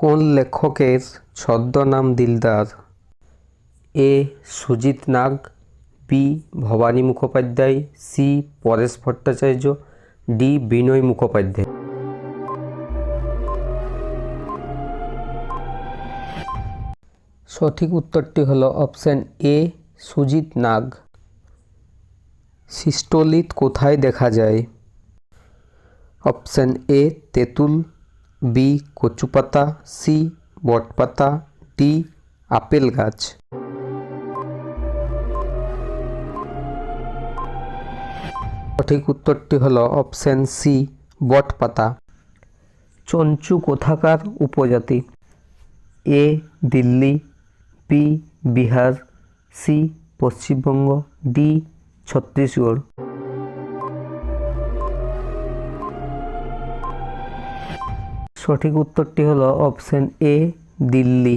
কোন লেখকের ছদ্মনাম Dildar? A. Sujit Nag, B. Bhabani Mukhopadhyay, C. Paresh Bhattacharya, D. Binoy Mukhopadhyay. সঠিক উত্তরটি হলো option A, Sujit Nag. Cystolith কোথায় দেখা যায়? অপশান এ, তেঁতুল বি কচুপাতা সি বটপাতা ডি আপেল গাছ। সঠিক উত্তরটি হলো অপশান সি বটপাতা। চঞ্চু কোথাকার উপজাতি? A Delhi B Bihar C Paschimbanga D Chhattisgarh. সঠিক উত্তরটি হলো অপশন এ, দিল্লি।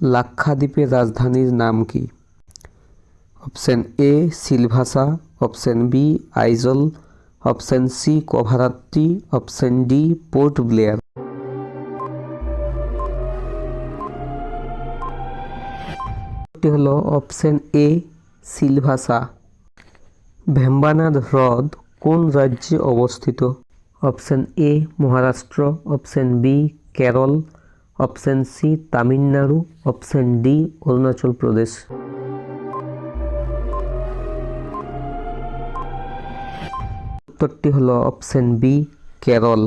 লাক্ষাদ্বীপের রাজধানীর নাম কি? Option A, Silvassa. Option B, Aizawl. Option C Kavaratti option D, Port Blair. হলো অপশন এ, সিলভাসা। ভেম্বানাদ হ্রদ কোন রাজ্যে অবস্থিত? Option A Maharashtra, option B Kerala, option C Tamil Nadu, option D Arunachal Pradesh. উত্তরটি হল অপশান বি, কেরল।